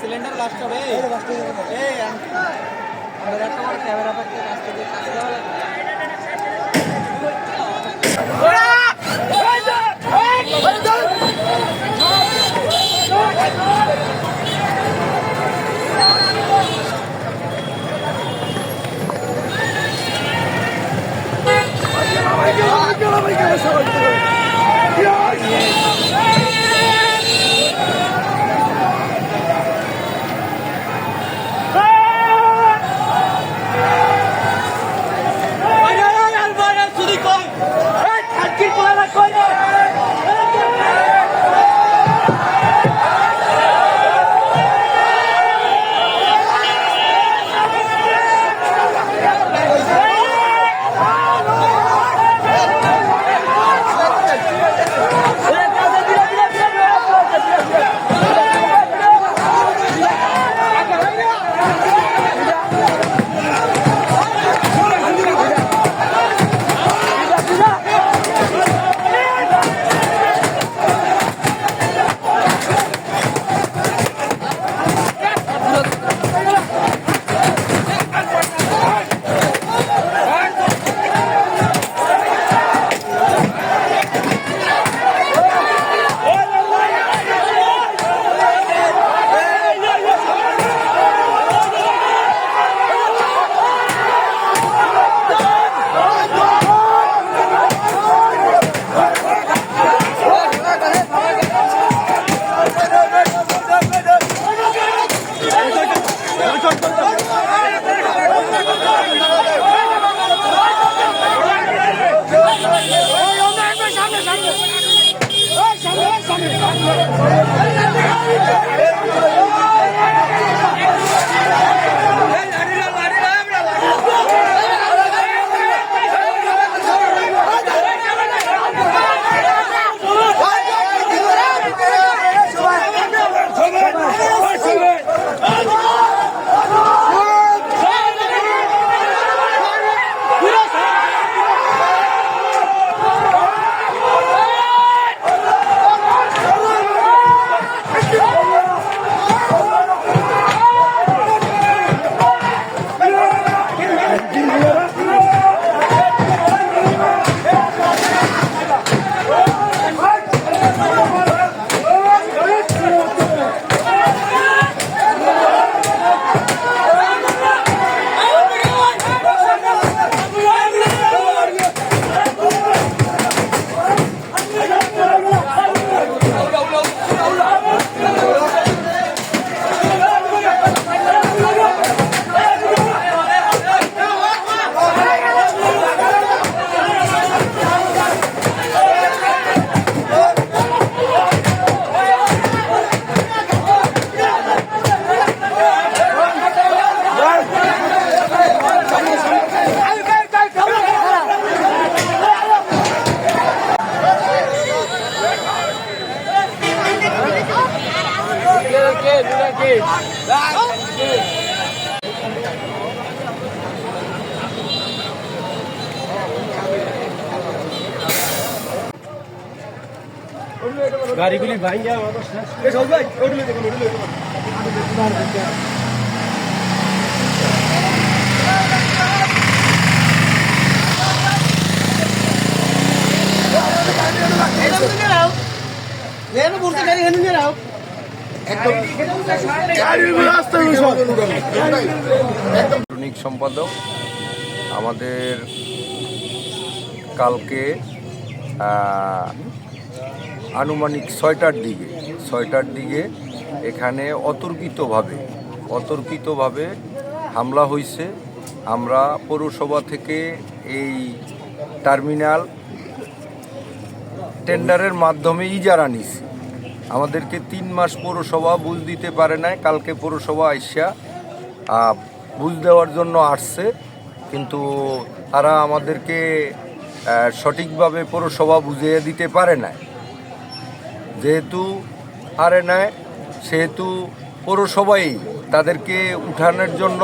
Cylinder last হবে এই। আমরা একটা বড় ক্যামেরা পাচ্ছি কাছে যাওয়া লাগবে। গাড়িগুলি Yeah. আমাদের শেষ ভাই ওটুলে দেখুন ওটুলে দেখুন ইলেকট্রনিক সম্পাদক, আমাদের কালকে আনুমানিক ছয়টার দিকে ছয়টার দিকে এখানে অতর্কিতভাবে অতর্কিতভাবে হামলা হয়েছে আমরা পৌরসভা থেকে এই টার্মিনাল টেন্ডারের মাধ্যমে ইজারা নিছি। আমাদেরকে তিন মাস পৌরসভা বুঝ দিতে পারে নাই, কালকে পৌরসভা আইসা বুঝ দেওয়ার জন্য আসছে, কিন্তু তারা আমাদেরকে সঠিকভাবে পৌরসভা বুঝিয়ে দিতে পারে নাই। যেহেতু পারে নাই, সেহেতু পৌরসভাই তাদেরকে উঠানোর জন্য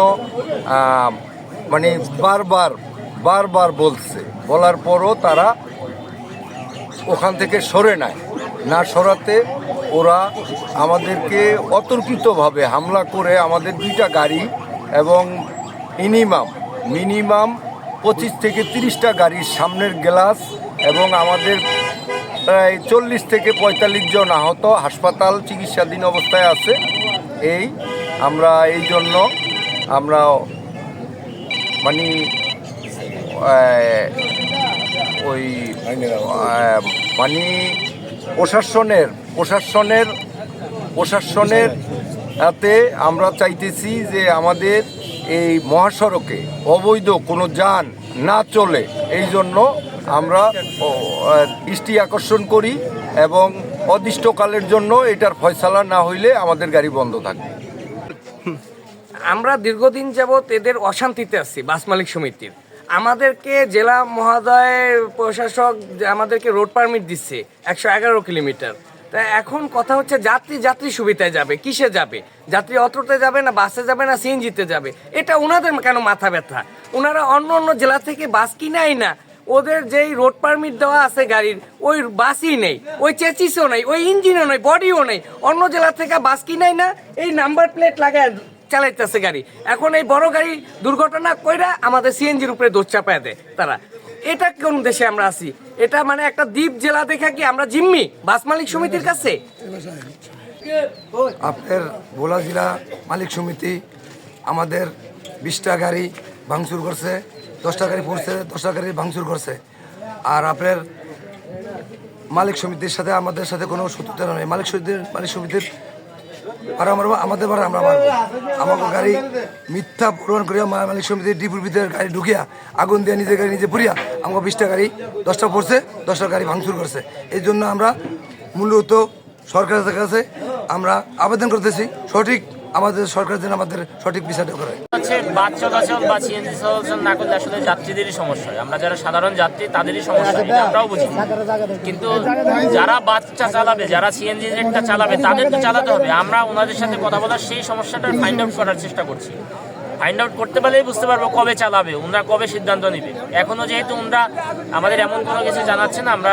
মানে বারবার বারবার বলছে। বলার পরও তারা ওখান থেকে সরে নেয় না সরাতে ওরা আমাদেরকে অতর্কিতভাবে হামলা করে আমাদের দুইটা গাড়ি এবং মিনিমাম মিনিমাম পঁচিশ থেকে তিরিশটা গাড়ির সামনের গ্লাস এবং আমাদের প্রায় চল্লিশ থেকে পঁয়তাল্লিশ জন আহত হাসপাতাল চিকিৎসাধীন অবস্থায় আছে। এই আমরা এই জন্য আমরা মানে ওই মানে প্রশাসনের প্রশাসনের প্রশাসনের হাতে আমরা চাইতেছি যে আমাদের এই মহাসড়কে অবৈধ কোনো যান না চলে। এই জন্য আমরা দৃষ্টি আকর্ষণ করি এবং অদিষ্টকালের জন্য এটার ফয়সালা না হইলে আমাদের গাড়ি বন্ধ থাকবে। আমরা দীর্ঘদিন যাবৎ এদের অশান্তিতে আছি, বাস মালিক সমিতির। আমাদেরকে জেলা মহোদয়ের প্রশাসক আমাদেরকে রোড পারমিট দিচ্ছে, একশো এগারো কিলোমিটার। তা এখন কথা হচ্ছে যাত্রী যাত্রী সুবিধায় যাবে, কিসে যাবে? যাত্রী অটোতে যাবে না, বাসে যাবে না, সিএনজিতে যাবে? এটা ওনাদের কেন মাথা ব্যথা? ওনারা অন্য অন্য জেলা থেকে বাস কিনাই না। ওদের যেই রোড পারমিট দেওয়া আছে গাড়ির, ওই বাসই নেই, ওই চেচিসও নেই, ওই ইঞ্জিনও নেই, বডিও নেই। অন্য জেলা থেকে বাস কিনাই না, এই নাম্বার প্লেট লাগায় চালাইতেছে গাড়ি। এখন এই বড় গাড়ি দুর্ঘটনা কইরা আমাদের সিএনজির উপরে দোষ চাপায় দেয় তারা। এটা কোন দেশে আমরা আছি? এটা মানে একটা দ্বীপ জেলা দেখা কি আমরা জিম্মি? বাস মালিক সমিতির কাছে? আপনার ভোলা জেলা মালিক সমিতি আমাদের বিশটা গাড়ি ভাঙচুর করছে, দশটা গাড়ি পড়ছে, দশটা গাড়ি ভাঙচুর করছে। আর আপনার মালিক সমিতির সাথে আমাদের সাথে কোনো শত্রুতা নেই। মালিক সমিতির মালিক সমিতির আর আমার আমাদের বার আমরা মারব। আমাকে গাড়ি মিথ্যা প্রমাণ করিয়া মালিক সমিতির ডিপুর ভিতরে গাড়ি ঢুকিয়া আগুন দিয়ে নিজের গাড়ি নিজে পুরিয়া আমাকে বিশটা গাড়ি, দশটা পড়ছে, দশটা গাড়ি ভাঙচুর করছে। এই জন্য আমরা মূলত সরকারের কাছে আমরা আবেদন করতেছি। সঠিক আমাদের সরকার যেন আমাদের সঠিক বিচারটা করে। হচ্ছে বাস চলাচল বা সিএনজি চলাচল না করলে আসলে যাত্রীদেরই সমস্যা আমরা যারা সাধারণ যাত্রী, তাদেরই সমস্যা আমরাও বুঝি। কিন্তু যারা বাচ্চা চালাবে, যারা সিএনজি রেটটা চালাবে, তাদের তো চালাতে হবে। আমরা ওনাদের সাথে কথা বলার সেই সমস্যাটা ফাইন্ড আউট করার চেষ্টা করছি। ফাইন্ড আউট করতে পারলেই বুঝতে পারব কবে চালাবে ওনারা কবে সিদ্ধান্ত নিবে। এখনও যেহেতু ওনারা আমাদের এমন কোনো কিছু জানাচ্ছে না আমরা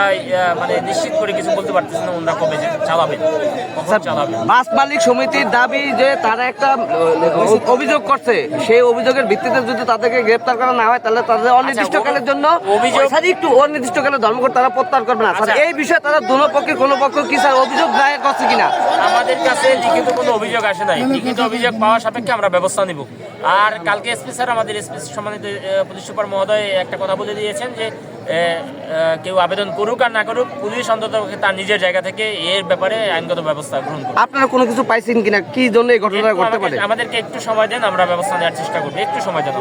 মানে নিশ্চিত করে কিছু বলতে পারতেছি না ওনারা কবে চালাবে কখন বাস মালিক সমিতির দাবি যে তারা একটা অভিযোগ করছে সেই অভিযোগের ভিত্তিতে যদি তাদেরকে গ্রেপ্তার করা না হয় তাহলে তাদের অনির্দিষ্টকালের জন্য অভিযোগ- একটু অনির্দিষ্টকালের ধর্মঘট তারা প্রত্যাহার করবে না। আচ্ছা। এই বিষয়ে তারা দুনো পক্ষে কোনো পক্ষ কি স্যার অভিযোগ দায়ের করছে কিনা? আমাদের কাছে লিখিত কোনো অভিযোগ আসে নাই। লিখিত অভিযোগ পাওয়া সাপেক্ষে আমরা ব্যবস্থা নিব। আর কালকে এসপি স্যার আমাদের এসপি সম্মানিত পুলিশ সুপার মহোদয় একটা কথা বলে দিয়েছেন যে কেউ আবেদন করুক আর না করুক পুলিশ অন্তত তার নিজের জায়গা থেকে এর ব্যাপারে আইনগত ব্যবস্থা গ্রহণ করবে আপনারা কোনো কিছু পাইছেন কিনা? কি জন্য এই ঘটনা ঘটতে পারে? আমাদেরকে একটু সময় দেন আমরা ব্যবস্থা নেওয়ার চেষ্টা করব। একটু সময় দেন